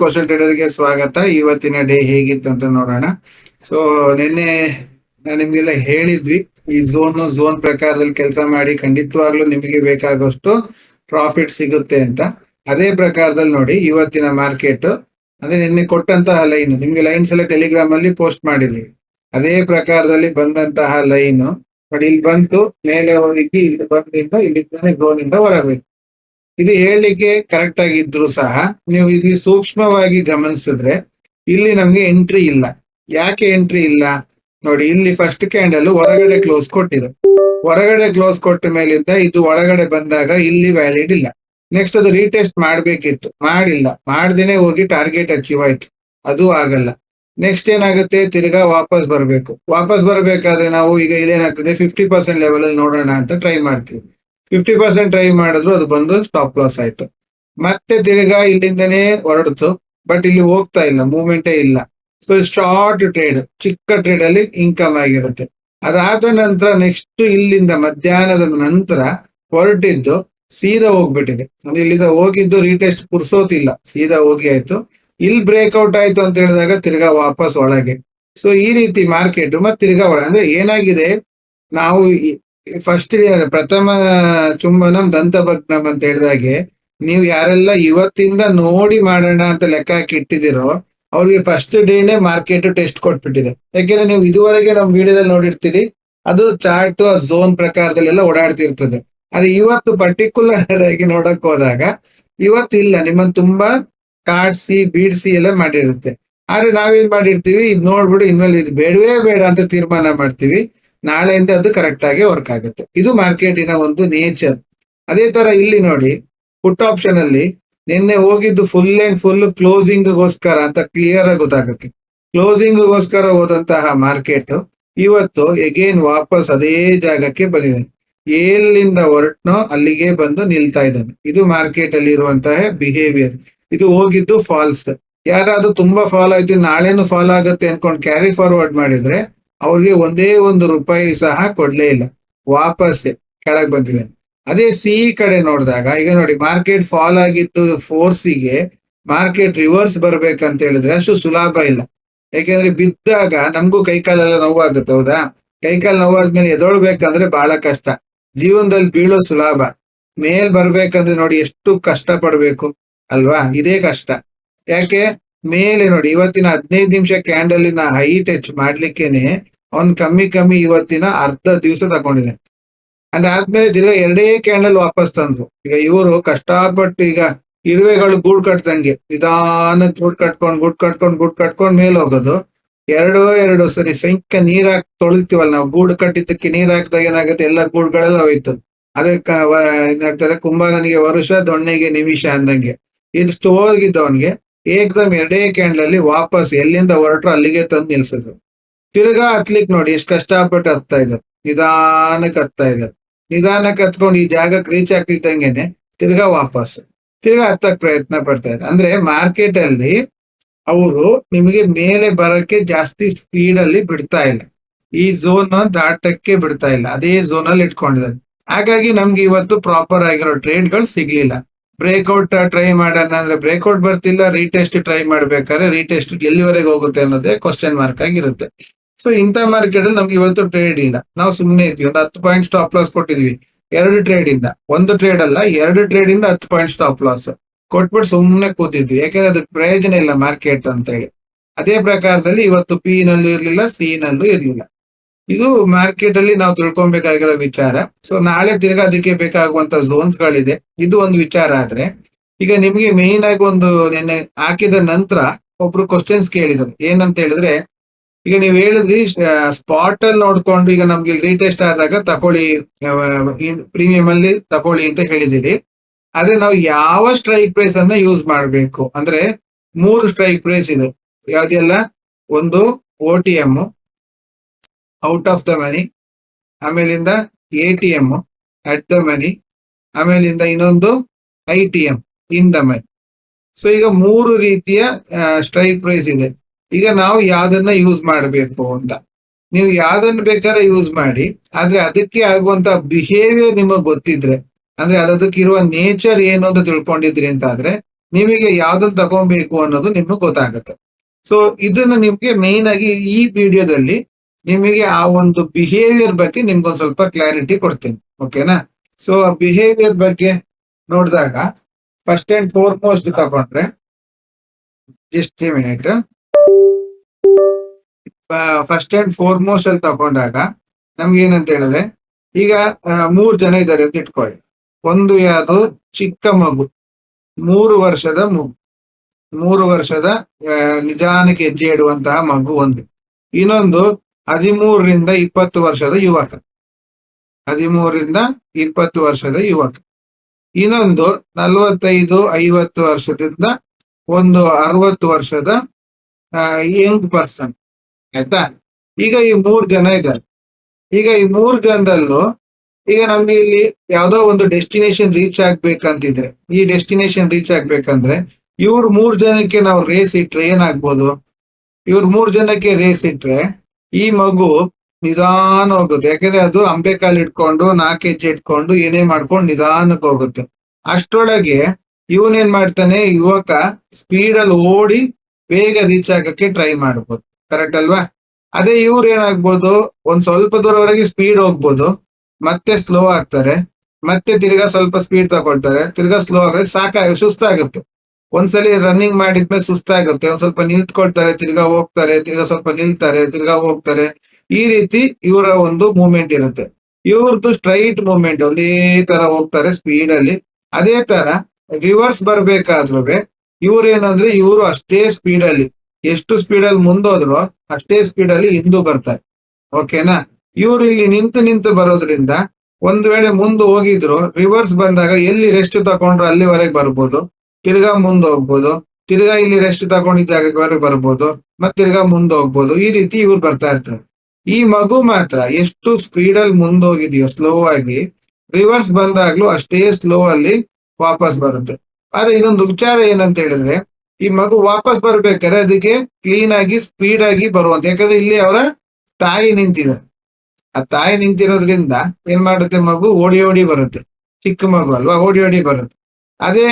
Coastal ಟ್ರೇಡರ್ಗೆ ಸ್ವಾಗತ. ಇವತ್ತಿನ day ಹೇಗಿತ್ತು ಅಂತ ನೋಡೋಣ. ಸೊ ನಿನ್ನೆ ನಾನು ನಿಮ್ಗೆಲ್ಲ ಹೇಳಿದ್ವಿ, ಈ ಝೋನ್ ಝೋನ್ ಪ್ರಕಾರದಲ್ಲಿ ಕೆಲಸ ಮಾಡಿ ಖಂಡಿತವಾಗ್ಲೂ ನಿಮಗೆ ಬೇಕಾಗೋಷ್ಟು ಪ್ರಾಫಿಟ್ ಸಿಗುತ್ತೆ ಅಂತ. ಅದೇ ಪ್ರಕಾರದಲ್ಲಿ ನೋಡಿ, ಇವತ್ತಿನ ಮಾರ್ಕೆಟ್ ಅಂದ್ರೆ ನಿನ್ನೆ ಕೊಟ್ಟಂತಹ ಲೈನ್ ನಿಮ್ಗೆ ಲೈನ್ಸ್ ಎಲ್ಲ ಟೆಲಿಗ್ರಾಮ್ ಅಲ್ಲಿ ಪೋಸ್ಟ್ ಮಾಡಿದ್ವಿ. ಅದೇ ಪ್ರಕಾರದಲ್ಲಿ ಬಂದಂತಹ ಲೈನ್ ಬಟ್ ಇಲ್ಲಿ ಬಂತು, ಮೇಲೆ ಹೋಗಿ ಇಲ್ಲಿ ಬಂದಿಂದ ಇಲ್ಲಿ ಝೋನ್ ಇಂದ ಹೊರಬೇಕು ಇದು ಹೇಳಲಿಕ್ಕೆ ಕರೆಕ್ಟ್ ಆಗಿದ್ರು ಸಹ ನೀವು ಇಲ್ಲಿ ಸೂಕ್ಷ್ಮವಾಗಿ ಗಮನಿಸಿದ್ರೆ ಇಲ್ಲಿ ನಮ್ಗೆ ಎಂಟ್ರಿ ಇಲ್ಲ. ಯಾಕೆ ಎಂಟ್ರಿ ಇಲ್ಲ? ನೋಡಿ, ಇಲ್ಲಿ ಫಸ್ಟ್ ಕ್ಯಾಂಡಲ್ ಹೊರಗಡೆ ಕ್ಲೋಸ್ ಕೊಟ್ಟಿದೆ. ಹೊರಗಡೆ ಕ್ಲೋಸ್ ಕೊಟ್ಟ ಮೇಲಿಂದ ಇದು ಒಳಗಡೆ ಬಂದಾಗ ಇಲ್ಲಿ ವ್ಯಾಲಿಡ್ ಇಲ್ಲ. ನೆಕ್ಸ್ಟ್ ಅದು ರೀಟೆಸ್ಟ್ ಮಾಡ್ಬೇಕಿತ್ತು. ಮಾಡಿಲ್ಲ. ಮಾಡ್ದೇನೆ ಹೋಗಿ ಟಾರ್ಗೆಟ್ ಅಚೀವ್ ಆಯ್ತು. ಅದು ಆಗಲ್ಲ. ನೆಕ್ಸ್ಟ್ ಏನಾಗುತ್ತೆ? ತಿರ್ಗಾ ವಾಪಸ್ ಬರಬೇಕು. ವಾಪಸ್ ಬರಬೇಕಾದ್ರೆ ನಾವು ಈಗ ಇಲ್ಲೇನಾಗ್ತದೆ? ಫಿಫ್ಟಿ ಪರ್ಸೆಂಟ್ ಲೆವೆಲ್ ಅಲ್ಲಿ ನೋಡೋಣ ಅಂತ ಟ್ರೈ ಮಾಡ್ತೀವಿ. ಫಿಫ್ಟಿ ಪರ್ಸೆಂಟ್ ಟ್ರೈ ಮಾಡಿದ್ರು ಅದು ಬಂದು ಸ್ಟಾಪ್ ಲಾಸ್ ಆಯ್ತು. ಮತ್ತೆ ತಿರ್ಗಾ ಇಲ್ಲಿಂದನೇ ಹೊರಡ್ತು. ಬಟ್ ಇಲ್ಲಿ ಹೋಗ್ತಾ ಇಲ್ಲ ಮೂವ್ಮೆಂಟೇ ಇಲ್ಲ. ಸೊ ಶಾರ್ಟ್ ಟ್ರೇಡ್ ಚಿಕ್ಕ ಟ್ರೇಡ್ ಅಲ್ಲಿ ಇನ್ಕಮ್ ಆಗಿರುತ್ತೆ. ಅದಾದ ನಂತರ ನೆಕ್ಸ್ಟ್ ಇಲ್ಲಿಂದ ಮಧ್ಯಾಹ್ನದ ನಂತರ ಹೊರಟಿದ್ದು ಸೀದಾ ಹೋಗ್ಬಿಟ್ಟಿದೆ. ಅಂದ್ರೆ ಇಲ್ಲಿಂದ ಹೋಗಿದ್ದು ರೀಟೆಸ್ಟ್ ಪುರ್ಸೋತಿಲ್ಲ, ಸೀದಾ ಹೋಗಿ ಆಯ್ತು. ಇಲ್ಲಿ ಬ್ರೇಕ್ಔಟ್ ಆಯ್ತು ಅಂತ ಹೇಳಿದಾಗ ತಿರ್ಗಾ ವಾಪಸ್ ಒಳಗೆ. ಸೊ ಈ ರೀತಿ ಮಾರ್ಕೆಟ್ ಮತ್ತೆ ತಿರ್ಗಾ ಒಳ ಅಂದ್ರೆ ಏನಾಗಿದೆ? ನಾವು ಫಸ್ಟ್ ಪ್ರಥಮ ಚುಂಬನಂ ದಂತಭಗ್ನಂ ಅಂತ ಹೇಳಿದಾಗೆ ನೀವು ಯಾರೆಲ್ಲ ಇವತ್ತಿಂದ ನೋಡಿ ಮಾಡೋಣ ಅಂತ ಲೆಕ್ಕ ಹಾಕಿ ಇಟ್ಟಿದಿರೋ ಅವ್ರಿಗೆ ಫಸ್ಟ್ ಡೇನೆ ಮಾರ್ಕೆಟ್ ಟೆಸ್ಟ್ ಕೊಟ್ಬಿಟ್ಟಿದೆ. ಯಾಕೆಂದ್ರೆ ನೀವು ಇದುವರೆಗೆ ನಮ್ಮ ವಿಡಿಯೋದಲ್ಲಿ ನೋಡಿರ್ತೀರಿ, ಅದು ಚಾರ್ಟ್ ಝೋನ್ ಪ್ರಕಾರದಲ್ಲೆಲ್ಲ ಓಡಾಡ್ತಿರ್ತದೆ. ಆದ್ರೆ ಇವತ್ತು ಪರ್ಟಿಕ್ಯುಲರ್ ಆಗಿ ನೋಡಕ್ ಹೋದಾಗ, ಇವತ್ತಿಲ್ಲ. ನಿಮ್ಮನ್ನು ತುಂಬಾ ಕಾಡ್ಸಿ ಬೀಡ್ಸಿ ಎಲ್ಲ ಮಾಡಿರುತ್ತೆ. ಆದ್ರೆ ನಾವೇನ್ ಮಾಡಿರ್ತೀವಿ? ಇದು ನೋಡ್ಬಿಟ್ಟು ಇನ್ಮೇಲೆ ಇದು ಬೇಡವೇ ಬೇಡ ಅಂತ ತೀರ್ಮಾನ ಮಾಡ್ತೀವಿ. ನಾಳೆಯಿಂದ ಅದು ಕರೆಕ್ಟ್ ಆಗಿ ವರ್ಕ್ ಆಗುತ್ತೆ. ಇದು ಮಾರ್ಕೆಟಿನ ಒಂದು ನೇಚರ್ ಅದೇ ತರ ಇಲ್ಲಿ ನೋಡಿ ಪುಟ್ ಆಪ್ಷನ್ ಅಲ್ಲಿ ನಿನ್ನೆ ಹೋಗಿದ್ದು ಫುಲ್ ಅಂಡ್ ಫುಲ್ ಕ್ಲೋಸಿಂಗ್ ಗೋಸ್ಕರ ಅಂತ ಕ್ಲಿಯರ್ ಆಗಿ ಗೊತ್ತಾಗುತ್ತೆ. ಕ್ಲೋಸಿಂಗ್ ಗೋಸ್ಕರ ಹೋದಂತಹ ಮಾರ್ಕೆಟ್ ಇವತ್ತು ಎಗೇನ್ ವಾಪಸ್ ಅದೇ ಜಾಗಕ್ಕೆ ಬಂದಿದೆ. ಎಲ್ಲಿಂದ ಹೊರಟ್ನೋ ಅಲ್ಲಿಗೆ ಬಂದು ನಿಲ್ತಾ ಇದ್ದಾನೆ. ಇದು ಮಾರ್ಕೆಟ್ ಅಲ್ಲಿ ಇರುವಂತಹ ಬಿಹೇವಿಯರ್ ಇದು ಹೋಗಿದ್ದು ಫಾಲ್ಸ್ ಯಾರಾದ್ರೂ ತುಂಬಾ ಫಾಲ್ ಆಯ್ತು, ನಾಳೆನು ಫಾಲ್ ಆಗುತ್ತೆ ಅನ್ಕೊಂಡು ಕ್ಯಾರಿ ಫಾರ್ವರ್ಡ್ ಮಾಡಿದ್ರೆ ಅವ್ರಿಗೆ ಒಂದೇ ಒಂದು ರೂಪಾಯಿ ಸಹ ಕೊಡ್ಲೇ ಇಲ್ಲ. ವಾಪಸ್ ಕೆಳಗೆ ಬಂದಿದೆ ಅದೇ ಸಿ ಕಡೆ ನೋಡಿದಾಗ, ಈಗ ನೋಡಿ ಮಾರ್ಕೆಟ್ ಫಾಲ್ ಆಗಿತ್ತು ಫೋರ್ಸಿಗೆ ಮಾರ್ಕೆಟ್ ರಿವರ್ಸ್ ಬರ್ಬೇಕಂತ ಹೇಳಿದ್ರೆ ಅಷ್ಟು ಸುಲಭ ಇಲ್ಲ. ಯಾಕೆಂದ್ರೆ ಬಿದ್ದಾಗ ನಮಗೂ ಕೈಕಾಲೆಲ್ಲ ನೋವಾಗುತ್ತೆ, ಹೌದಾ? ಕೈಕಾಲು ನೋವಾದ್ಮೇಲೆ ಎದೊಳ್ಬೇಕಂದ್ರೆ ಬಹಳ ಕಷ್ಟ. ಜೀವನದಲ್ಲಿ ಬೀಳೋ ಸುಲಭ. ಮೇಲ್ ಬರ್ಬೇಕಂದ್ರೆ ನೋಡಿ ಎಷ್ಟು ಕಷ್ಟ ಪಡ್ಬೇಕು ಅಲ್ವಾ? ಇದೇ ಕಷ್ಟ. ಯಾಕೆ? ಮೇಲೆ ನೋಡಿ, ಇವತ್ತಿನ ಹದಿನೈದು ನಿಮಿಷ ಕ್ಯಾಂಡಲಿನ ಹೈಟ್ ಹೆಚ್ಚು ಮಾಡ್ಲಿಕ್ಕೇನೆ, ಅವ್ನ್ ಕಮ್ಮಿ ಕಮ್ಮಿ ಇವತ್ತಿನ ಅರ್ಧ ದಿವಸ ತಗೊಂಡಿದೆ. ಆದ್ಮೇಲೆ ದಿನ ಎರಡೇ ಕ್ಯಾಂಡಲ್ ವಾಪಸ್ ತಂದ್ರು. ಈಗ ಇವರು ಕಷ್ಟಪಟ್ಟು ಈಗ ಇರುವೆಗಳು ಗೂಡ್ ಕಟ್ಟದಂಗೆ ನಿಧಾನಕ್ಕೆ ಗೂಡ್ ಕಟ್ಕೊಂಡು ಗೂಡ್ ಕಟ್ಕೊಂಡು ಗೂಡ್ ಕಟ್ಕೊಂಡು ಮೇಲೆ ಹೋಗೋದು. ಎರಡು ಎರಡು ಸರಿ ಸಂಖ್ಯ ನೀರ್ ಹಾಕಿ ತೊಳಿತೀವಲ್ಲ ನಾವು, ಗೂಡು ಕಟ್ಟಿದ್ದಕ್ಕೆ ನೀರ್ ಹಾಕಿದಾಗ ಏನಾಗುತ್ತೆ, ಎಲ್ಲ ಗೂಡ್ಗಳೆಲ್ಲ ಹೋಯ್ತು. ಅದಕ್ಕೆ ಕುಂಬ ಕುಂಬಾರನಿಗೆ ವರುಷ, ದೊಣ್ಣೆಗೆ ನಿಮಿಷ ಅಂದಂಗೆ. ಇಷ್ಟು ಹೋಗಿದ್ದವನ್ಗೆ ಏಕದಮ್ ಎರಡೇ ಕ್ಯಾಂಡ್ಲಲ್ಲಿ ವಾಪಸ್ ಎಲ್ಲಿಂದ ಹೊರಟ್ರು ಅಲ್ಲಿಗೆ ತಂದು ನಿಲ್ಸಿದ್ರು. ತಿರ್ಗಾ ಹತ್ಲಿಕ್ ನೋಡಿ ಎಷ್ಟು ಕಷ್ಟಪಟ್ಟು ಹತ್ತಾ ಇದ್ದಾರೆ. ನಿಧಾನಕ್ಕೆ ಹತ್ತಾ ಇದ್ದಾರೆ. ನಿಧಾನಕ್ಕೆ ಹತ್ಕೊಂಡು ಈ ಜಾಗಕ್ಕೆ ರೀಚ್ ಆಗ್ತಿದ್ದಂಗೆನೆ ತಿರ್ಗಾ ವಾಪಸ್. ತಿರ್ಗಾ ಹತ್ತಕ್ ಪ್ರಯತ್ನ ಪಡ್ತಾ ಇದ್ದಾರೆ. ಅಂದ್ರೆ ಮಾರ್ಕೆಟ್ ಅಲ್ಲಿ ಅವರು ನಿಮಗೆ ಮೇಲೆ ಬರಕ್ಕೆ ಜಾಸ್ತಿ ಸ್ಪೀಡ್ ಅಲ್ಲಿ ಬಿಡ್ತಾ ಇಲ್ಲ. ಈ ಝೋನ್ ದಾಟಕ್ಕೆ ಬಿಡ್ತಾ ಇಲ್ಲ. ಅದೇ ಝೋನ್ ಅಲ್ಲಿ ಇಟ್ಕೊಂಡಿದ್ದಾರೆ ಹಾಗಾಗಿ ನಮ್ಗೆ ಇವತ್ತು ಪ್ರಾಪರ್ ಆಗಿರೋ ಟ್ರೇಡ್ಗಳು ಸಿಗ್ಲಿಲ್ಲ. ಬ್ರೇಕ್ಔಟ್ ಟ್ರೈ ಮಾಡೋಣ ಅಂದ್ರೆ ಬ್ರೇಕ್ಔಟ್ ಬರ್ತಿಲ್ಲ, ರೀಟೆಸ್ಟ್ ಟ್ರೈ ಮಾಡ್ಬೇಕಾದ್ರೆ ರೀಟೆಸ್ಟ್ ಎಲ್ಲಿವರೆಗೆ ಹೋಗುತ್ತೆ ಅನ್ನೋದೇ ಕ್ವಶನ್ ಮಾರ್ಕ್ ಆಗಿರುತ್ತೆ. ಸೊ ಇಂಥ ಮಾರ್ಕೆಟ್ ಅಲ್ಲಿ ನಮ್ಗೆ ಇವತ್ತು ಟ್ರೇಡ್ ಇಲ್ಲ. ನಾವು ಸುಮ್ಮನೆ ಇದ್ವಿ. ಒಂದು ಹತ್ತು ಪಾಯಿಂಟ್ ಸ್ಟಾಪ್ ಲಾಸ್ ಕೊಟ್ಟಿದ್ವಿ. ಎರಡು ಟ್ರೇಡ್ ಇಂದ. ಒಂದು ಟ್ರೇಡ್ ಅಲ್ಲ, ಎರಡು ಟ್ರೇಡ್ ಇಂದ ಹತ್ತು ಪಾಯಿಂಟ್ ಸ್ಟಾಪ್ ಲಾಸ್ ಕೊಟ್ಬಿಟ್ಟು ಸುಮ್ಮನೆ ಕೂತಿದ್ವಿ. ಯಾಕಂದ್ರೆ ಅದಕ್ಕೆ ಪ್ರಯೋಜನ ಇಲ್ಲ ಮಾರ್ಕೆಟ್ ಅಂತ ಹೇಳಿ ಅದೇ ಪ್ರಕಾರದಲ್ಲಿ ಇವತ್ತು ಪಿ ನಲ್ಲೂ ಇರ್ಲಿಲ್ಲ ಸಿ ನಲ್ಲೂ ಇರ್ಲಿಲ್ಲ. ಇದು ಮಾರ್ಕೆಟ್ ಅಲ್ಲಿ ನಾವು ತಿಳ್ಕೊಬೇಕಾಗಿರೋ ವಿಚಾರ. ಸೊ ನಾಳೆ ತಿರ್ಗ ಅದಕ್ಕೆ ಬೇಕಾಗುವಂತ ಝೋನ್ಸ್ ಗಳಿದೆ. ಇದು ಒಂದು ವಿಚಾರ ಆದ್ರೆ, ಈಗ ನಿಮ್ಗೆ ಮೇನ್ ಆಗಿ ಒಂದು ನಿನ್ನೆ ಹಾಕಿದ ನಂತರ ಒಬ್ರು ಕ್ವಶನ್ಸ್ ಕೇಳಿದ್ರು. ಏನಂತ ಹೇಳಿದ್ರೆ, ಈಗ ನೀವು ಹೇಳಿದ್ರಿ ಸ್ಪಾಟ್ ಅಲ್ಲಿ ನೋಡ್ಕೊಂಡು ಈಗ ನಮ್ಗೆ ರೀಟೆಸ್ಟ್ ಆದಾಗ ತಕೊಳ್ಳಿ ಪ್ರೀಮಿಯಂ ಅಲ್ಲಿ ತಕೊಳ್ಳಿ ಅಂತ ಹೇಳಿದಿರಿ ಆದ್ರೆ ನಾವು ಯಾವ ಸ್ಟ್ರೈಕ್ ಪ್ರೈಸ್ ಅನ್ನ ಯೂಸ್ ಮಾಡಬೇಕು? ಅಂದ್ರೆ ಮೂರು ಸ್ಟ್ರೈಕ್ ಪ್ರೈಸ್ ಇದು. ಯಾವ್ದೆಲ್ಲ ಒಂದು O T M out of the money ಆಮೇಲಿಂದ A T M at the money ಆಮೇಲಿಂದ ಇನ್ನೊಂದು I T M in the money so ಈಗ ಮೂರು ರೀತಿಯ ಸ್ಟ್ರೈಕ್ ಪ್ರೈಸ್ ಇದೆ. ಈಗ ನಾವು ಯಾವ್ದನ್ನ ಯೂಸ್ ಮಾಡಬೇಕು ಅಂತ. ನೀವು ಯಾವ್ದನ್ನ ಬೇಕಾದ್ರೆ ಯೂಸ್ ಮಾಡಿ, ಆದ್ರೆ ಅದಕ್ಕೆ ಆಗುವಂತ ಬಿಹೇವಿಯರ್ ನಿಮಗೆ ಗೊತ್ತಿದ್ರೆ, ಅಂದ್ರೆ ಅದಕ್ಕಿರುವ ನೇಚರ್ ಏನು ಅಂತ ತಿಳ್ಕೊಂಡಿದ್ರಿ ಅಂತ ಆದ್ರೆ ನಿಮಗೆ ಯಾವ್ದನ್ನ ತಗೊಬೇಕು ಅನ್ನೋದು ನಿಮ್ಗೆ ಗೊತ್ತಾಗುತ್ತೆ. ಸೊ ಇದನ್ನ ನಿಮ್ಗೆ ಮೇನ್ ಆಗಿ ಈ ವಿಡಿಯೋದಲ್ಲಿ ನಿಮಗೆ ಆ ಒಂದು ಬಿಹೇವಿಯರ್ ಬಗ್ಗೆ ನಿಮ್ಗೊಂದು ಸ್ವಲ್ಪ ಕ್ಲಾರಿಟಿ ಕೊಡ್ತೀನಿ ಓಕೆನಾ ಸೊ ಬಿಹೇವಿಯರ್ ಬಗ್ಗೆ ನೋಡಿದಾಗ ಫಸ್ಟ್ ಅಂಡ್ ಫೋರ್ ಮೋಸ್ಟ್ ತಗೊಂಡ್ರೆ just minute first and four most ಅಲ್ಲಿ ತಗೊಂಡಾಗ ನಮ್ಗೆ ಏನಂತ ಹೇಳಿದ್ರೆ ಈಗ ಮೂರು ಜನ ಇದ್ದಾರೆ ಅಂತ ಇಟ್ಕೊಳ್ಳಿ. ಒಂದು ಯಾವುದು? ಚಿಕ್ಕ ಮಗು. ಮೂರು ವರ್ಷದ ಮಗು. ಮೂರು ವರ್ಷದ ಆ, ನಿಧಾನಕ್ಕೆ ಹೆಜ್ಜೆ ಇಡುವಂತಹ ಮಗು ಒಂದು. ಇನ್ನೊಂದು ಹದಿಮೂರರಿಂದ ಇಪ್ಪತ್ತು ವರ್ಷದ ಯುವಕ. ಹದಿಮೂರರಿಂದ ಇಪ್ಪತ್ತು ವರ್ಷದ ಯುವಕ. ಇನ್ನೊಂದು ನಲವತ್ತೈದು, ಐವತ್ತು ವರ್ಷದಿಂದ ಒಂದು ಅರವತ್ತು ವರ್ಷದ ಯಂಗ್ ಪರ್ಸನ್ ಆಯ್ತಾ? ಈಗ ಈ ಮೂರ್ ಜನ ಇದ್ದಾರೆ. ಈಗ ಈ ಮೂರ್ ಜನದಲ್ಲೂ ಈಗ ನಮ್ಗೆ ಇಲ್ಲಿ ಯಾವ್ದೋ ಒಂದು ಡೆಸ್ಟಿನೇಷನ್ ರೀಚ್ ಆಗ್ಬೇಕಂತಿದ್ರೆ, ಈ ಡೆಸ್ಟಿನೇಷನ್ ರೀಚ್ ಆಗ್ಬೇಕಂದ್ರೆ ಇವ್ರ ಮೂರ್ ಜನಕ್ಕೆ ನಾವು ರೇಸ್ ಇಟ್ರೆ ಏನಾಗ್ಬೋದು? ಇವ್ರ ಮೂರ್ ಜನಕ್ಕೆ ರೇಸ್ ಇಟ್ರೆ ಈ ಮಗು ನಿಧಾನ ಹೋಗುತ್ತೆ. ಯಾಕಂದ್ರೆ ಅದು ಅಂಬೆಕಾಲ್ ಇಟ್ಕೊಂಡು ನಾಲ್ಕು ಹೆಜ್ಜೆ ಇಟ್ಕೊಂಡು ಏನೇ ಮಾಡ್ಕೊಂಡು ನಿಧಾನಕ್ಕೆ ಹೋಗುತ್ತೆ. ಅಷ್ಟೊಳಗೆ ಇವನೇನ್ ಮಾಡ್ತಾನೆ, ಯುವಕ ಸ್ಪೀಡ್ ಅಲ್ಲಿ ಓಡಿ ಬೇಗ ರೀಚ್ ಆಗಕ್ಕೆ ಟ್ರೈ ಮಾಡ್ಬೋದು. ಕರೆಕ್ಟ್ ಅಲ್ವಾ? ಅದೇ ಇವ್ರು ಏನಾಗ್ಬೋದು, ಒಂದ್ ಸ್ವಲ್ಪ ದೂರವರೆಗೆ ಸ್ಪೀಡ್ ಹೋಗ್ಬೋದು, ಮತ್ತೆ ಸ್ಲೋ ಆಗ್ತಾರೆ, ಮತ್ತೆ ತಿರ್ಗಾ ಸ್ವಲ್ಪ ಸ್ಪೀಡ್ ತಗೊಳ್ತಾರೆ, ತಿರ್ಗಾ ಸ್ಲೋ ಆಗ ಸಾಕಾಗ ಸುಸ್ತಾಗುತ್ತೆ. ಒಂದ್ಸಲಿ ರನ್ನಿಂಗ್ ಮಾಡಿದ್ಮೇಲೆ ಸುಸ್ತಾಗುತ್ತೆ. ಒಂದ್ ಸ್ವಲ್ಪ ನಿಂತ್ಕೊಳ್ತಾರೆ, ತಿರ್ಗಾ ಹೋಗ್ತಾರೆ, ತಿರ್ಗಾ ಸ್ವಲ್ಪ ನಿಲ್ತಾರೆ, ತಿರ್ಗಾ ಹೋಗ್ತಾರೆ. ಈ ರೀತಿ ಇವರ ಒಂದು ಮೂವ್ಮೆಂಟ್ ಇರುತ್ತೆ. ಇವ್ರದ್ದು ಸ್ಟ್ರೈಟ್ ಮೂವ್ಮೆಂಟ್ ಒಂದೇ ತರ ಹೋಗ್ತಾರೆ ಸ್ಪೀಡ್ ಅಲ್ಲಿ. ಅದೇ ತರ ರಿವರ್ಸ್ ಬರ್ಬೇಕಾದ್ರೂ ಇವ್ರು ಏನಂದ್ರೆ ಇವರು ಅಷ್ಟೇ ಸ್ಪೀಡ್ ಅಲ್ಲಿ. ಎಷ್ಟು ಸ್ಪೀಡ್ ಅಲ್ಲಿ ಮುಂದೋದ್ರು ಅಷ್ಟೇ ಸ್ಪೀಡ್ ಅಲ್ಲಿ ಹಿಂದೂ ಬರ್ತಾರೆ. ಓಕೆನಾ? ಇವ್ರು ಇಲ್ಲಿ ನಿಂತು ನಿಂತು ಬರೋದ್ರಿಂದ ಒಂದ್ ವೇಳೆ ಮುಂದೆ ಹೋಗಿದ್ರು ರಿವರ್ಸ್ ಬಂದಾಗ ಎಲ್ಲಿ ರೆಸ್ಟ್ ತಗೊಂಡ್ರು ಅಲ್ಲಿವರೆಗೆ ಬರ್ಬೋದು. ತಿರ್ಗಾ ಮುಂದೆ ಹೋಗ್ಬೋದು. ತಿರ್ಗಾ ಇಲ್ಲಿ ರೆಸ್ಟ್ ತಗೊಂಡಿದ್ದ ಜಾಗಕ್ಕೆ ಬರ್ಬೋದು. ಮತ್ತೆ ತಿರ್ಗಾ ಮುಂದೆ ಹೋಗ್ಬೋದು. ಈ ರೀತಿ ಇವ್ರು ಬರ್ತಾ ಇರ್ತಾರೆ. ಈ ಮಗು ಮಾತ್ರ ಎಷ್ಟು ಸ್ಪೀಡ್ ಅಲ್ಲಿ ಮುಂದೋಗಿದೆಯೋ ಸ್ಲೋ ಆಗಿ ರಿವರ್ಸ್ ಬಂದಾಗ್ಲೂ ಅಷ್ಟೇ ಸ್ಲೋ ಅಲ್ಲಿ ವಾಪಸ್ ಬರುತ್ತೆ. ಆದ್ರೆ ಇದೊಂದು ವಿಚಾರ ಏನಂತ ಹೇಳಿದ್ರೆ, ಈ ಮಗು ವಾಪಸ್ ಬರ್ಬೇಕಾದ್ರೆ ಅದಕ್ಕೆ ಕ್ಲೀನ್ ಆಗಿ ಸ್ಪೀಡ್ ಆಗಿ ಬರುವಂತ, ಯಾಕಂದ್ರೆ ಇಲ್ಲಿ ಅವರ ತಾಯಿ ನಿಂತಿದೆ. ಆ ತಾಯಿ ನಿಂತಿರೋದ್ರಿಂದ ಏನ್ ಮಾಡುತ್ತೆ ಮಗು? ಓಡಿ ಓಡಿ ಬರುತ್ತೆ. ಚಿಕ್ಕ ಮಗು ಅಲ್ವಾ? ಓಡಿ ಓಡಿ ಬರುತ್ತೆ. ಅದೇ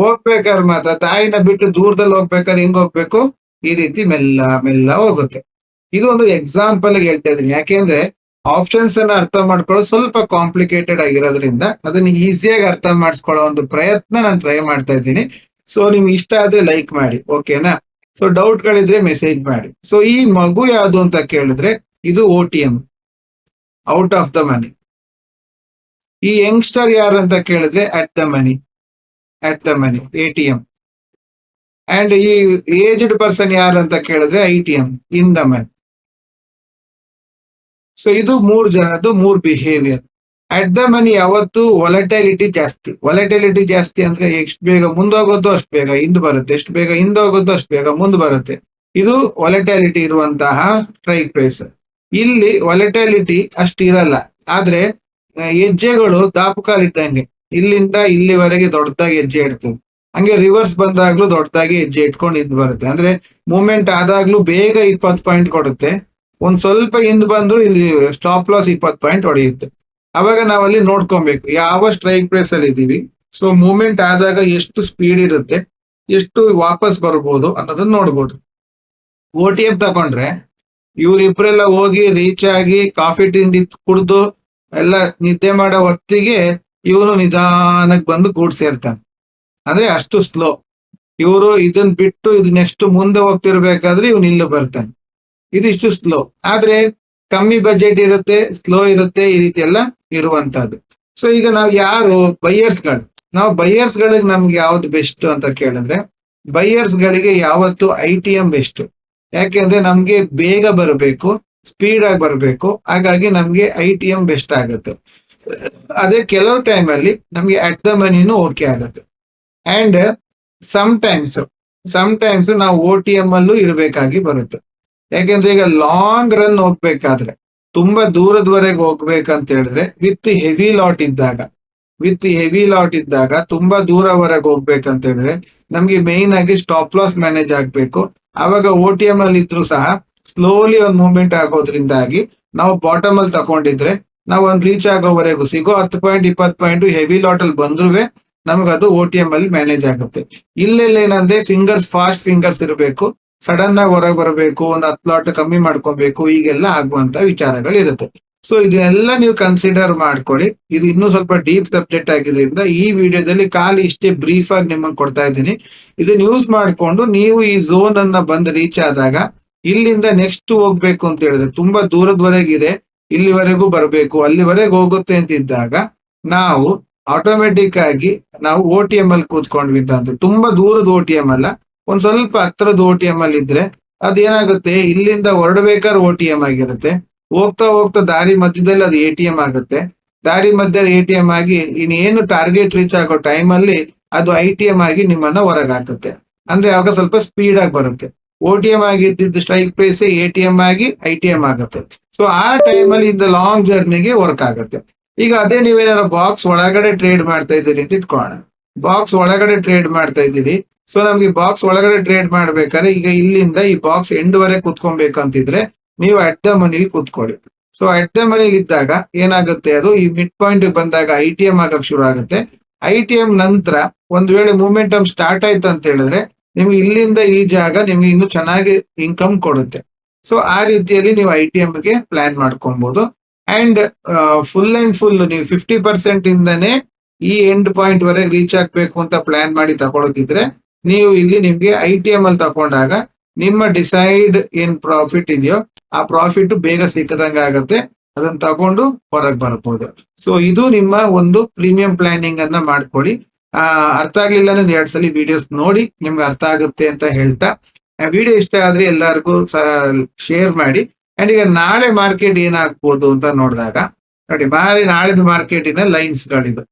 ಹೋಗ್ಬೇಕಾದ್ರೆ ಮಾತ್ರ, ತಾಯಿನ ಬಿಟ್ಟು ದೂರದಲ್ಲಿ ಹೋಗ್ಬೇಕಾದ್ರೆ ಹೆಂಗ್ ಹೋಗ್ಬೇಕು? ಈ ರೀತಿ ಮೆಲ್ಲ ಮೆಲ್ಲ ಹೋಗುತ್ತೆ. ಇದು ಒಂದು ಎಕ್ಸಾಂಪಲ್ ಹೇಳ್ತಾ ಇದೀನಿ ಯಾಕೆಂದ್ರೆ ಆಪ್ಷನ್ಸ್ ಅನ್ನ ಅರ್ಥ ಮಾಡ್ಕೊಳ್ಳೋ ಸ್ವಲ್ಪ ಕಾಂಪ್ಲಿಕೇಟೆಡ್ ಆಗಿರೋದ್ರಿಂದ ಅದನ್ನ ಈಸಿಯಾಗಿ ಅರ್ಥ ಮಾಡಿಸ್ಕೊಳ್ಳೋ ಒಂದು ಪ್ರಯತ್ನ ನಾನು ಟ್ರೈ ಮಾಡ್ತಾ ಇದ್ದೀನಿ. ಸೊ ನಿಮ್ಗೆ ಇಷ್ಟ ಆದ್ರೆ ಲೈಕ್ ಮಾಡಿ ಓಕೆನಾ ಸೊ ಡೌಟ್ ಗಳಿದ್ರೆ ಮೆಸೇಜ್ ಮಾಡಿ. ಸೊ ಈ ಮಗು ಯಾವುದು ಅಂತ ಕೇಳಿದ್ರೆ, ಇದು O T M out of the money ಈ ಯಂಗ್ಸ್ಟರ್ ಯಾರು ಅಂತ ಕೇಳಿದ್ರೆ at the money at the money A T M and ಈ ಏಜ್ಡ್ ಪರ್ಸನ್ ಯಾರು ಅಂತ ಕೇಳಿದ್ರೆ I T M in the money so ಇದು ಮೂರ್ ಜನದ್ದು ಮೂರ್ ಬಿಹೇವಿಯರ್ ಅಟ್ ದ ಮನಿ ಯಾವತ್ತು ಒಲಟೈಲಿಟಿ ಜಾಸ್ತಿ. ಒಲಟೈಲಿಟಿ ಜಾಸ್ತಿ ಅಂದ್ರೆ ಎಷ್ಟು ಬೇಗ ಮುಂದೋಗೋದು ಅಷ್ಟು ಬೇಗ ಹಿಂದ್ ಬರುತ್ತೆ. ಎಷ್ಟು ಬೇಗ ಹಿಂದೋಗೋದು ಅಷ್ಟು ಬೇಗ ಮುಂದ್ ಬರುತ್ತೆ. ಇದು ಒಲಟೈಲಿಟಿ ಇರುವಂತಹ ಸ್ಟ್ರೈಕ್ ಪ್ರೈಸ್ ಇಲ್ಲಿ ಒಲಟೈಲಿಟಿ ಅಷ್ಟು ಇರಲ್ಲ. ಆದ್ರೆ, ಹೆಜ್ಜೆಗಳು ದಾಪುಕಾಲಿದ್ದಂಗೆ. ಇಲ್ಲಿಂದ ಇಲ್ಲಿವರೆಗೆ ದೊಡ್ಡದಾಗಿ ಹೆಜ್ಜೆ ಇಡ್ತದೆ. ಹಂಗೆ ರಿವರ್ಸ್ ಬಂದಾಗ್ಲೂ ದೊಡ್ಡದಾಗಿ ಹೆಜ್ಜೆ ಇಟ್ಕೊಂಡು ಹಿಂದ್ ಬರುತ್ತೆ. ಅಂದ್ರೆ ಮೂಮೆಂಟ್ ಆದಾಗ್ಲೂ ಬೇಗ ಇಪ್ಪತ್ತು ಪಾಯಿಂಟ್ ಕೊಡುತ್ತೆ. ಒಂದ್ ಸ್ವಲ್ಪ ಹಿಂದ್ ಬಂದ್ರು ಇಲ್ಲಿ ಸ್ಟಾಪ್ ಲಾಸ್ ಇಪ್ಪತ್ತು ಪಾಯಿಂಟ್ ಹೊಡೆಯುತ್ತೆ ಅವಾಗ ನಾವಲ್ಲಿ ನೋಡ್ಕೊಬೇಕು. ಯಾವ ಸ್ಟ್ರೈಕ್ ಪ್ರೇಸ್ ಅಲ್ಲಿ ಇದೀವಿ? ಸೊ ಮೂಮೆಂಟ್ ಆದಾಗ ಎಷ್ಟು ಸ್ಪೀಡ್ ಇರುತ್ತೆ? ಎಷ್ಟು ವಾಪಸ್ ಬರ್ಬೋದು ಅನ್ನೋದನ್ನ ನೋಡ್ಬೋದು. ಓ ಟಿ ಎಫ್ ತಗೊಂಡ್ರೆ ಇವ್ರಿಬ್ರೆಲ್ಲ ಹೋಗಿ ರೀಚ್ ಆಗಿ ಕಾಫಿ ತಿಂಡಿ ಕುಡ್ದು ಎಲ್ಲ ನಿದ್ದೆ ಮಾಡೋ ಹೊತ್ತಿಗೆ ಇವನು ನಿಧಾನಕ್ಕೆ ಬಂದು ಕೂಡ್ ಸೇರ್ತಾನೆ. ಅಂದ್ರೆ ಅಷ್ಟು ಸ್ಲೋ ಇವರು ಇದನ್ನ ಬಿಟ್ಟು ಇದು ನೆಕ್ಸ್ಟ್ ಮುಂದೆ ಹೋಗ್ತಿರ್ಬೇಕಾದ್ರೆ ಇವ್ನು ಇಲ್ಲಿ ಬರ್ತಾನೆ. ಇದಿಷ್ಟು ಸ್ಲೋ ಆದ್ರೆ ಕಮ್ಮಿ ಬಜೆಟ್ ಇರುತ್ತೆ ಸ್ಲೋ ಇರುತ್ತೆ, ಈ ರೀತಿ ಎಲ್ಲ ಇರುವಂತದ್ದು ಸೊ ಈಗ ನಾವು ಯಾರು ಬೈಯರ್ಸ್ಗಳು? ನಾವು ಬೈಯರ್ಸ್ ಗಳಿಗೆ ನಮ್ಗೆ ಯಾವ್ದು ಬೆಸ್ಟ್ ಅಂತ ಕೇಳಿದ್ರೆ ಬೈಯರ್ಸ್ ಗಳಿಗೆ ಯಾವತ್ತು ಐ ಟಿ ಎಂ ಬೆಸ್ಟ್ ಯಾಕೆಂದ್ರೆ ನಮ್ಗೆ ಬೇಗ ಬರಬೇಕು ಸ್ಪೀಡ್ ಆಗಿ ಬರಬೇಕು, ಹಾಗಾಗಿ ನಮ್ಗೆ ಐ ಟಿ ಎಂ ಬೆಸ್ಟ್ ಆಗುತ್ತೆ. ಅದೇ ಕೆಲವು ಅಲ್ಲಿ ನಮಗೆ ಅಟ್ ದ ಮನಿನೂ ಓಕೆ ಆಗುತ್ತೆ. And sometimes sometimes ನಾವು ಓ ಟಿ ಎಂ ಅಲ್ಲೂ ಇರಬೇಕಾಗಿ ಬರುತ್ತೆ. ಯಾಕೆಂದ್ರೆ ಈಗ ಲಾಂಗ್ ರನ್ ಹೋಗ್ಬೇಕಾದ್ರೆ, ತುಂಬಾ ದೂರದವರೆಗೆ ಹೋಗ್ಬೇಕಂತ ಹೇಳಿದ್ರೆ ವಿತ್ ಹೆವಿ ಲಾಟ್ ಇದ್ದಾಗ ವಿತ್ ಹೆವಿ ಲಾಟ್ ಇದ್ದಾಗ ತುಂಬಾ ದೂರವರೆಗೆ ಹೋಗ್ಬೇಕಂತ ಹೇಳಿದ್ರೆ, ನಮ್ಗೆ ಮೇನ್ ಆಗಿ ಸ್ಟಾಪ್ ಲಾಸ್ ಮ್ಯಾನೇಜ್ ಆಗ್ಬೇಕು. ಆವಾಗ ಓ ಟಿ ಎಂ ಅಲ್ಲಿ ಇದ್ರು ಸಹ ಸ್ಲೋಲಿ ಒಂದು ಮೂವ್ಮೆಂಟ್ ಆಗೋದ್ರಿಂದಾಗಿ ನಾವು ಬಾಟಮ್ ಅಲ್ಲಿ ತಗೊಂಡಿದ್ರೆ ನಾವು ಒಂದು ರೀಚ್ ಆಗೋವರೆಗೂ ಸಿಗೋ ಹತ್ತು ಪಾಯಿಂಟ್ ಇಪ್ಪತ್ತು ಪಾಯಿಂಟ್ ಹೆವಿ ಲಾಟ್ ಅಲ್ಲಿ ಬಂದ್ರು ನಮ್ಗೆ ಅದು ಓ ಟಿ ಎಂ ಅಲ್ಲಿ ಮ್ಯಾನೇಜ್ ಆಗುತ್ತೆ. ಇಲ್ಲೆಲ್ಲ ಏನಂದ್ರೆ ಫಿಂಗರ್ಸ್ ಫಾಸ್ಟ್ ಫಿಂಗರ್ಸ್ ಇರಬೇಕು. ಸಡನ್ ಆಗಿ ಹೊರಗೆ ಬರಬೇಕು, ಒಂದು ಹತ್ತು ಲಾಟ್ ಕಮ್ಮಿ ಮಾಡ್ಕೋಬೇಕು, ಈಗೆಲ್ಲ ಆಗುವಂತ ವಿಚಾರಗಳು ಇರುತ್ತೆ. ಸೊ ಇದನ್ನೆಲ್ಲ ನೀವು ಕನ್ಸಿಡರ್ ಮಾಡ್ಕೊಳ್ಳಿ. ಇದು ಇನ್ನೂ ಸ್ವಲ್ಪ ಡೀಪ್ ಸಬ್ಜೆಕ್ಟ್ ಆಗಿದ್ರಿಂದ ಈ ವಿಡಿಯೋದಲ್ಲಿ ಖಾಲಿ ಇಷ್ಟೇ ಬ್ರೀಫ್ ಆಗಿ ನಿಮಗೆ ಕೊಡ್ತಾ ಇದ್ದೀನಿ. ಇದನ್ನ ಯೂಸ್ ಮಾಡಿಕೊಂಡು ನೀವು ಈ ಝೋನ್ ಅನ್ನ ಬಂದು ರೀಚ್ ಆದಾಗ ಇಲ್ಲಿಂದ ನೆಕ್ಸ್ಟ್ ಹೋಗ್ಬೇಕು ಅಂತ ಹೇಳಿದ್ರೆ ತುಂಬಾ ದೂರದವರೆಗಿದೆ. ಇಲ್ಲಿವರೆಗೂ ಬರಬೇಕು ಅಲ್ಲಿವರೆಗೆ ಹೋಗುತ್ತೆ ಅಂತ ಇದ್ದಾಗ ನಾವು ಆಟೋಮೆಟಿಕ್ ಆಗಿ ನಾವು ಓ ಟಿ ಎಂ ಅಲ್ಲಿ ಕೂತ್ಕೊಂಡ್ವಿ ಅಂತ ತುಂಬಾ ದೂರದ ಓ ಟಿ ಎಂ ಅಲ್ಲ ಒಂದ್ ಸ್ವಲ್ಪ ಹತ್ರದ ಓ ಟಿ ಎಂ ಅಲ್ಲಿ ಇದ್ರೆ ಅದೇನಾಗುತ್ತೆ ಇಲ್ಲಿಂದ ಹೊರಡ್ಬೇಕಾದ್ರೆ ಓ ಟಿ ಎಂ ಆಗಿರುತ್ತೆ ಹೋಗ್ತಾ ಹೋಗ್ತಾ ದಾರಿ ಮಧ್ಯದಲ್ಲಿ ಅದು ಎ ಟಿ ಎಂ ಆಗುತ್ತೆ ದಾರಿ ಮಧ್ಯದಲ್ಲಿ ಎ ಟಿ ಎಂ ಆಗಿ ಇನ್ನೇನು ಟಾರ್ಗೆಟ್ ರೀಚ್ ಆಗೋ ಟೈಮ್ ಅಲ್ಲಿ ಅದು ಐ ಟಿ ಎಂ ಆಗಿ ನಿಮ್ಮನ್ನ ಹೊರಗೆ ಹಾಕುತ್ತೆ ಅಂದ್ರೆ ಅವಾಗ ಸ್ವಲ್ಪ ಸ್ಪೀಡ್ ಆಗಿ ಬರುತ್ತೆ O T M strike place A T M ಆಗಿ ಐ ಟಿ ಎಂ ಆಗುತ್ತೆ ಸೊ ಆ ಟೈಮ್ ಅಲ್ಲಿ ಇಂದ ಲಾಂಗ್ ಜರ್ನಿಗೆ ವರ್ಕ್ ಆಗುತ್ತೆ. ಈಗ ಅದೇ ನೀವೇನಾರ ಬಾಕ್ಸ್ ಒಳಗಡೆ ಟ್ರೇಡ್ ಮಾಡ್ತಾ ಇದ್ದೀರಿ ಅಂತ ಇಟ್ಕೊಳ್ಳೋಣ. ಬಾಕ್ಸ್ ಒಳಗಡೆ ಟ್ರೇಡ್ ಮಾಡ್ತಾ ಇದ್ದೀರಿ. ಸೊ ನಮ್ಗೆ ಬಾಕ್ಸ್ ಒಳಗಡೆ ಟ್ರೇಡ್ ಮಾಡ್ಬೇಕಾದ್ರೆ ಈಗ ಇಲ್ಲಿಂದ ಈ ಬಾಕ್ಸ್ ಎಂಡ್ ಕುತ್ಕೊಬೇಕಂತಿದ್ರೆ ನೀವು ಅಟ್ ದ ಮನಿಲಿ ಕೂತ್ಕೊಳ್ಳಿ. ಸೊ ಅಟ್ ದ ಮನಿಲಿ ಇದ್ದಾಗ ಏನಾಗುತ್ತೆ ಅದು? ಈ ಮಿಡ್ ಪಾಯಿಂಟ್ ಬಂದಾಗ ಐ ಟಿ ಎಂ ಆಗಕ್ ಶುರು ಆಗುತ್ತೆ. ಐ ಟಿ ಎಂ ನಂತರ ಒಂದ್ ವೇಳೆ ಮೂಮೆಂಟಮ್ ಸ್ಟಾರ್ಟ್ ಆಯ್ತು ಅಂತ ಹೇಳಿದ್ರೆ ನಿಮ್ಗೆ ಇಲ್ಲಿಂದ ಈ ಜಾಗ ನಿಮ್ಗೆ ಇನ್ನು ಚೆನ್ನಾಗಿ ಇನ್ಕಮ್ ಕೊಡುತ್ತೆ. ಸೊ ಆ ರೀತಿಯಲ್ಲಿ ನೀವು ಐ ಟಿ ಗೆ ಪ್ಲಾನ್ ಮಾಡ್ಕೊಬಹುದು ಅಂಡ್ ಫುಲ್ ಅಂಡ್ ಫುಲ್ ನೀವು ಫಿಫ್ಟಿ ಪರ್ಸೆಂಟ್ ಇಂದನೇ ಈ ಎಂಡ್ ಪಾಯಿಂಟ್ ವರೆಗೆ ರೀಚ್ ಆಗ್ಬೇಕು ಅಂತ ಪ್ಲಾನ್ ಮಾಡಿ ತಗೊಳ್ಳೋದಿದ್ರೆ ನೀವು ಇಲ್ಲಿ ನಿಮ್ಗೆ ಐ ಟಿ ಎಂ ಅಲ್ಲಿ ತಗೊಂಡಾಗ ನಿಮ್ಮ ಡಿಸೈಡ್ ಏನ್ ಪ್ರಾಫಿಟ್ ಇದೆಯೋ, ಆ ಪ್ರಾಫಿಟ್ ಬೇಗ ಸಿಕ್ಕದಂಗ ಆಗತ್ತೆ. ಅದನ್ನ ತಗೊಂಡು ಹೊರಗೆ ಬರ್ಬೋದು. ಸೊ ಇದು ನಿಮ್ಮ ಒಂದು ಪ್ರೀಮಿಯಂ ಪ್ಲಾನಿಂಗ್ ಅನ್ನ ಮಾಡ್ಕೊಳ್ಳಿ. ಅರ್ಥ ಆಗ್ಲಿಲ್ಲ ಅಂದ್ರೆ ಎರಡ್ ಸಲ ವಿಡಿಯೋಸ್ ನೋಡಿ ನಿಮ್ಗೆ ಅರ್ಥ ಆಗುತ್ತೆ ಅಂತ ಹೇಳ್ತಾ ವಿಡಿಯೋ ಇಷ್ಟ ಆದ್ರೆ ಎಲ್ಲರಿಗೂ ಶೇರ್ ಮಾಡಿ. ಅಂಡ್ ಈಗ ನಾಳೆ ಮಾರ್ಕೆಟ್ ಏನಾಗ್ಬೋದು ಅಂತ ನೋಡಿದಾಗ, ನೋಡಿ ನಾಳೆ ನಾಳೆದು ಮಾರ್ಕೆಟಿನ ಲೈನ್ಸ್ ಗಳಿದು.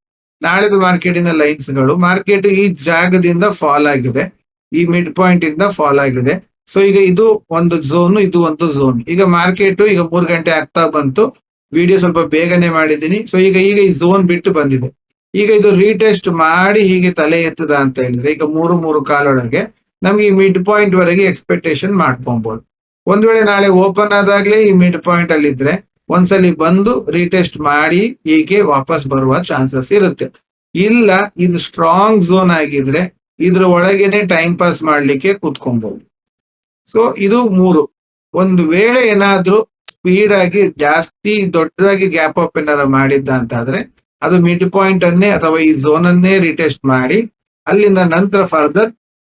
ನಾಳೆದು ಮಾರ್ಕೆಟಿನ ಲೈನ್ಸ್ಗಳು ಮಾರ್ಕೆಟ್ ಈ ಜಾಗದಿಂದ ಫಾಲ್ ಆಗಿದೆ. ಈ ಮಿಡ್ ಪಾಯಿಂಟ್ ಇಂದ ಫಾಲ್ ಆಗಿದೆ. ಸೊ ಈಗ ಇದು ಒಂದು ಝೋನ್ ಇದು ಒಂದು ಝೋನ್ ಈಗ ಮಾರ್ಕೆಟ್ ಈಗ ಮೂರು ಗಂಟೆ ಆಗ್ತಾ ಬಂತು. ವಿಡಿಯೋ ಸ್ವಲ್ಪ ಬೇಗನೆ ಮಾಡಿದ್ದೀನಿ. ಸೊ ಈಗ ಈಗ ಈ ಝೋನ್ ಬಿಟ್ಟು ಬಂದಿದೆ. ಈಗ ಇದು ರೀಟೆಸ್ಟ್ ಮಾಡಿ ಹೀಗೆ ತಲೆ ಎತ್ತದ ಅಂತ ಹೇಳಿದ್ರೆ, ಈಗ ಮೂರು ಮೂರು ಕಾಲೊಳಗೆ ನಮ್ಗೆ ಈ ಮಿಡ್ ಪಾಯಿಂಟ್ ವರೆಗೆ ಎಕ್ಸ್ಪೆಕ್ಟೇಷನ್ ಮಾಡ್ಕೊಬಹುದು ಒಂದ್ ವೇಳೆ ನಾಳೆ ಓಪನ್ ಆದಾಗ್ಲೇ ಈ ಮಿಡ್ ಪಾಯಿಂಟ್ ಅಲ್ಲಿ ಇದ್ರೆ ಒಂದ್ಸಲಿ ಬಂದು ರೀಟೆಸ್ಟ್ ಮಾಡಿ ಹೀಗೆ ವಾಪಸ್ ಬರುವ ಚಾನ್ಸಸ್ ಇರುತ್ತೆ. ಇಲ್ಲ, ಇದು ಸ್ಟ್ರಾಂಗ್ ಝೋನ್ ಆಗಿದ್ರೆ ಇದ್ರ ಒಳಗೇನೆ ಟೈಮ್ ಪಾಸ್ ಮಾಡ್ಲಿಕ್ಕೆ ಕೂತ್ಕೊಬಹುದು ಸೊ ಇದು ಮೂರು. ಒಂದು ವೇಳೆ ಏನಾದ್ರೂ ಸ್ಪೀಡ್ ಆಗಿ ಜಾಸ್ತಿ ದೊಡ್ಡದಾಗಿ ಗ್ಯಾಪ್ ಅಪ್ ಏನಾರ ಮಾಡಿದ್ದ ಅಂತಾದ್ರೆ ಅದು ಮಿಡ್ ಪಾಯಿಂಟ್ ಅನ್ನೇ ಅಥವಾ ಈ ಝೋನ್ ಅನ್ನೇ ರಿಟೆಸ್ಟ್ ಮಾಡಿ ಅಲ್ಲಿಂದ ನಂತರ ಫರ್ದರ್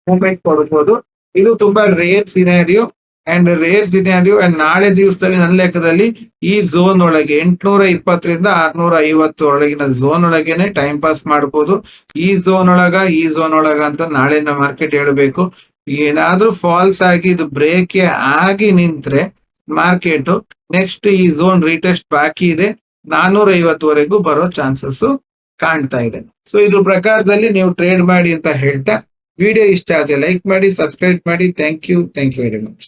ಮೂವ್ಮೆಂಟ್ ಕೊಡ್ಬೋದು. ಇದು ತುಂಬಾ rare scenario and rare scenario and ನಾಳೆ ದಿವಸದಲ್ಲಿ ನನ್ನ ಲೆಕ್ಕದಲ್ಲಿ ಈ ಝೋನ್ ಒಳಗೆ ಎಂಟುನೂರ ಇಪ್ಪತ್ತರಿಂದ ಆರ್ನೂರ ಐವತ್ತು ಒಳಗಿನ ಝೋನ್ ಒಳಗೇನೆ ಟೈಮ್ ಪಾಸ್ ಮಾಡಬಹುದು ಈ ಝೋನ್ ಒಳಗ, ಈ ಝೋನ್ ಒಳಗ ಅಂತ ನಾಳೆ ಮಾರ್ಕೆಟ್ ಹೇಳಬೇಕು. ಏನಾದ್ರೂ ಫಾಲ್ಸ್ ಆಗಿ, ಇದು ಬ್ರೇಕ್ ಆಗಿ ನಿಂತ್ರೆ ಮಾರ್ಕೆಟ್ ನೆಕ್ಸ್ಟ್ ಈ ಝೋನ್ ರೀಟೆಸ್ಟ್ ಬಾಕಿ ಇದೆ. ನಾನೂರ ಐವತ್ತುವರೆಗೂ ಬರೋ ಚಾನ್ಸಸ್ ಕಾಣ್ತಾ ಇದೆ. ಸೊ ಇದ್ರ ಪ್ರಕಾರದಲ್ಲಿ ನೀವು ಟ್ರೇಡ್ ಮಾಡಿ ಅಂತ ಹೇಳ್ತಾ ವಿಡಿಯೋ ಇಷ್ಟ ಆದರೆ ಲೈಕ್ ಮಾಡಿ ಸಬ್ಸ್ಕ್ರೈಬ್ ಮಾಡಿ. Thank you thank you very much